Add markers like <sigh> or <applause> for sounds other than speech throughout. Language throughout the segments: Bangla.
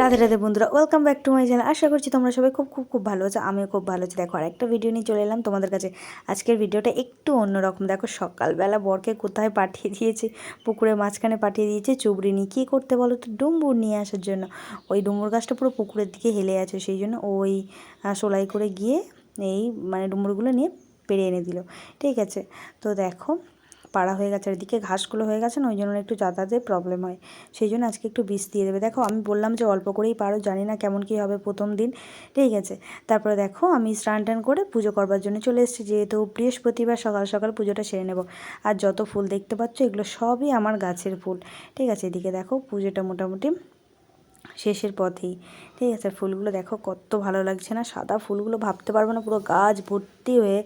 রাধে রাধে বন্ধুরা welcome back to my channel আশা করছি তোমরা সবাই খুব খুব খুব ভালো আছো, আমিও খুব ভালো আছি। দেখো, আরেকটা ভিডিও নিয়ে চলে এলাম। তোমাদের কাছে আজকের ভিডিওটা একটু অন্যরকম দেখো, সকালবেলা বরকে কোথায় পাঠিয়ে দিয়েছে পুকুরের মাঝখানে পাঠিয়ে দিয়েছে চুবড়ি নিয়ে। কী করতে বলো তো? ডুম্বুর নিয়ে আসার জন্য। ওই ডুম্বুর গাছটা পুরো পুকুরের দিকে হেলে আছে, সেই জন্য ওই সোলাই করে গিয়ে এই মানে ডুম্বুরগুলো নিয়ে পেরে এনে দিল। ঠিক আছে, তো দেখো পাড়া হয়ে গেছে, আর এদিকে ঘাসগুলো হয়ে গেছে না, ওই জন্য একটু যাতায়াতের প্রবলেম হয়। সেই জন্য আজকে একটু বিষ দিয়ে দেবে। দেখো, আমি বললাম যে অল্প করেই পারো, জানি না কেমন কি হবে প্রথম দিন। ঠিক আছে, তারপরে দেখো, আমি স্নান টান করে পুজো করবার জন্য চলে এসেছি। যেহেতু বৃহস্পতিবার সকাল সকাল পুজোটা সেরে নেব। আর যত ফুল দেখতে পাচ্ছ, এগুলো সবই আমার গাছের ফুল। ঠিক আছে, এদিকে দেখো, পুজোটা মোটামুটি শেষের পথেই। ঠিক আছে, ফুলগুলো দেখো কত ভালো লাগছে না, সাদা ফুলগুলো ভাবতে পারব না, পুরো গাছ ভর্তি হয়ে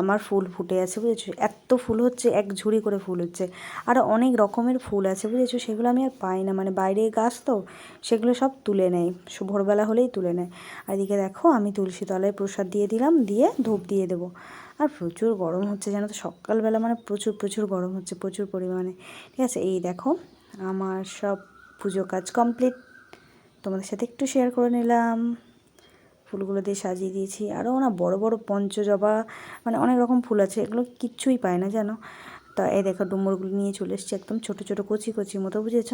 আমার ফুল ফুটে আছে, বুঝেছ? এত ফুল হচ্ছে, এক ঝুড়ি করে ফুল হচ্ছে। আর অনেক রকমের ফুল আছে, বুঝেছ? সেগুলো আমি আর পাই না মানে বাইরে গাছ তো, সেগুলো সব তুলে নেয় ভোরবেলা হলেই তুলে নেয়। আর এদিকে দেখো, আমি তুলসী তলায় প্রসাদ দিয়ে দিলাম, দিয়ে ধূপ দিয়ে দেবো। আর প্রচুর গরম হচ্ছে, জানো তো? সকালবেলা মানে প্রচুর প্রচুর গরম হচ্ছে, প্রচুর পরিমাণে। ঠিক আছে, এই দেখো, আমার সব পুজো কাজ কমপ্লিট। তোমাদের সাথে একটু শেয়ার করে নিলাম। ফুলগুলো দিয়ে সাজিয়ে দিয়েছি। আরও না বড় বড় পঞ্চজবা মানে অনেক রকম ফুল আছে, এগুলো কিচ্ছুই পায় না, জানো? তা এই দেখো ডুমুরগুলো নিয়ে চলে এসেছি একদম ছোটো ছোটো কচি কচি মতো, বুঝেছ?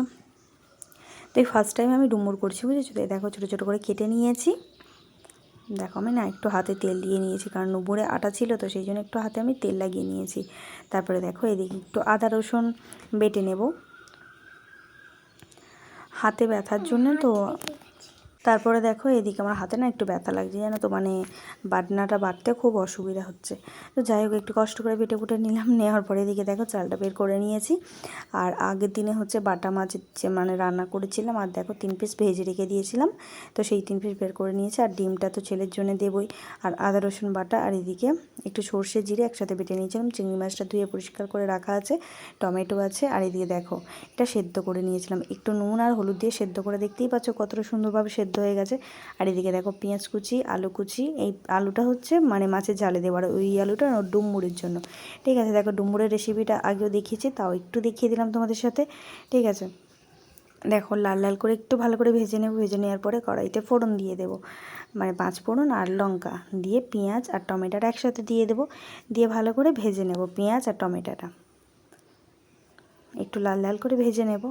তো এই ফার্স্ট টাইম আমি ডুমুর করছি, বুঝেছ? তো এই দেখো ছোটো ছোটো করে কেটে নিয়েছি। দেখো আমি না একটু হাতে তেল দিয়ে নিয়েছি, কারণ নুপুরে আটা ছিল, তো সেই জন্য একটু হাতে আমি তেল লাগিয়ে নিয়েছি। তারপরে দেখো এদিকে একটু আদা রসুন বেটে নেব। হাতে ব্যথার জন্য তো তারপরে দেখো এদিকে আমার হাতে না একটু ব্যথা লাগছে, জানো তো মানে বাটনাটা বাটতে খুব অসুবিধা হচ্ছে। তো যাই হোক, একটু কষ্ট করে বেটে বুটে নিলাম, <laughs> নেওয়ার পরে এদিকে দেখো চালটা বের করে নিয়েছি। আর আগের দিনে হচ্ছে বাটা মাছ যে মানে রান্না করেছিলাম, আর দেখো তিন পিস ভেজে রেখে দিয়েছিলাম। তো সেই তিন পিস বের করে নিয়েছি, আর ডিমটা তো ছেলের জন্য দেবই। আর আদা, রসুন, বাটা, আর এদিকে একটু সর্ষে জিরে একসাথে বেটে নিয়েছিলাম। চিংড়ি মাছটা ধুয়ে পরিষ্কার করে রাখা আছে, টমেটো আছে, আর এদিকে দেখো এটা সেদ্ধ করে নিয়েছিলাম। একটু নুন আর হলুদ দিয়ে সেদ্ধ করে দেখতেই পাচ্ছ কতটা সুন্দরভাবে সেদ্ধ হয়ে গেছে। আর এদিকে দেখো পেঁয়াজ কুচি, আলু কুচি, এই আলুটা হচ্ছে মানে মাছের জালে দেওয়ার ওই আলুটা ডুমুরের জন্য। ঠিক আছে, দেখো ডুমুরের রেসিপিটা আগেও দেখিয়েছি, তাও একটু দেখিয়ে দিলাম তোমাদের সাথে। ঠিক আছে, দেখো লাল লাল করে একটু ভালো করে ভেজে নেব। ভেজে নেওয়ার পরে কড়াইতে ফোড়ন দিয়ে দেবো। মানে পাঁচ ফোড়ন আর লঙ্কা দিয়ে পেঁয়াজ আর টমেটোটা একসাথে দিয়ে দেবো। দিয়ে ভালো করে ভেজে নেব পেঁয়াজ আর টমেটোটা। একটু লাল লাল করে ভেজে নেব।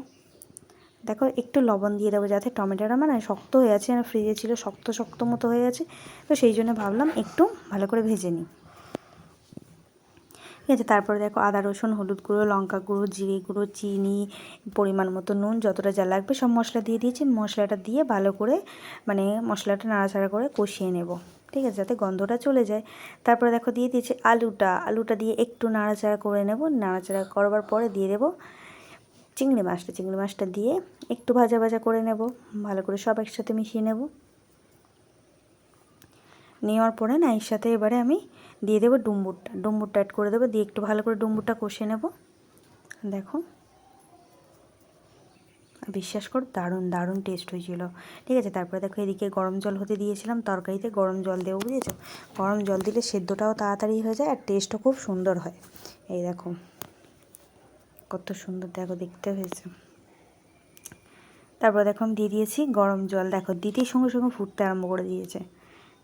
দেখো, একটু লবণ দিয়ে দেবো যাতে টমেটোটা মানে শক্ত হয়ে আছে, আর ফ্রিজে ছিল শক্ত শক্ত মতো হয়ে আছে। তো সেই জন্য ভাবলাম একটু ভালো করে ভেজে নিই। ঠিক আছে, তারপরে দেখো আদা, রসুন, হলুদ গুঁড়ো, লঙ্কা গুঁড়ো, জিরে গুঁড়ো, চিনি, পরিমাণ মতো নুন, যতটা যা লাগবে সব মশলা দিয়ে দিয়েছি। মশলাটা দিয়ে ভালো করে মানে মশলাটা নাড়াচাড়া করে কষিয়ে নেব। ঠিক আছে, যাতে গন্ধটা চলে যায়। তারপরে দেখো দিয়ে দিয়েছি আলুটা। আলুটা দিয়ে একটু নাড়াচাড়া করে নেব। নাড়াচাড়া করবার পরে দিয়ে দেবো চিংড়ি মাছটা চিংড়ি মাছটা দিয়ে একটু ভাজা ভাজা করে নেব। ভালো করে সব একসাথে মিশিয়ে নেব। নেওয়ার পরে না, এর সাথে এবারে আমি দিয়ে দেবো ডুম্বুরটা। ডুম্বুরটা অ্যাড করে দেবো, দিয়ে একটু ভালো করে ডুম্বুরটা কষে নেব। দেখো। বিশ্বাস করো, দারুণ দারুণ টেস্ট হয়েছিল। ঠিক আছে, তারপরে দেখো এদিকে গরম জল হতে দিয়েছিলাম তরকারিতে, গরম জল দেবো, বুঝেছ? গরম জল দিলে সেদ্ধটাও তাড়াতাড়ি হয়ে যায় আর টেস্টও খুব সুন্দর হয়। এই দেখো। কত সুন্দর, দেখো দেখতে হয়েছে। তারপর দেখো আমি দিয়ে দিয়েছি গরম জল। দেখো, দিতেই সঙ্গে সঙ্গে ফুটতে আরম্ভ করে দিয়েছে।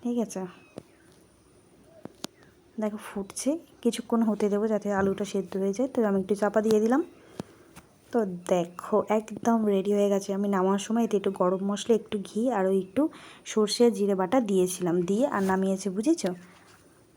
ঠিক আছে? দেখো, ফুটছে। কিছুক্ষণ হতে দেবো যাতে আলুটা সেদ্ধ হয়ে যায়। তো আমি একটু চাপা দিয়ে দিলাম। তো দেখো, একদম রেডি হয়ে গেছে। আমি নামার সময় এতে একটু গরম মশলা, একটু ঘি আর ওই একটু সর্ষে জিরে বাটা দিয়েছিলাম। দিয়ে আর নামিয়েছে, বুঝেছ?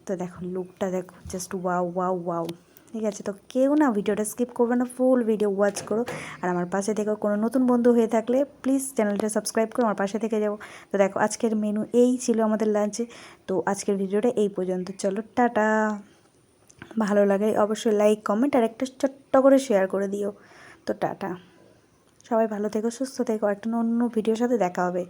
তো দেখো লুকটা দেখো জাস্ট ওয়াও ওয়াও ওয়াও ঠিক আছে, তো কেউ না ভিডিওটা স্কিপ করবে না ফুল ভিডিও ওয়াচ করো। আর আমার পাশে থেকে কোনো নতুন বন্ধু হয়ে থাকলে প্লিজ চ্যানেলটা সাবস্ক্রাইব করো, আমার পাশে থেকে যাব তো দেখো, আজকের মেনু এই ছিল আমাদের লাঞ্চে তো আজকের ভিডিওটা এই পর্যন্ত। চলো, টাটা। ভালো লাগে, অবশ্যই লাইক কমেন্ট আর একটা ছোট্ট করে শেয়ার করে দিও। তো টাটা। সবাই ভালো থেকো, সুস্থ থেকো। একটা অন্য ভিডিওর সাথে দেখা হবে।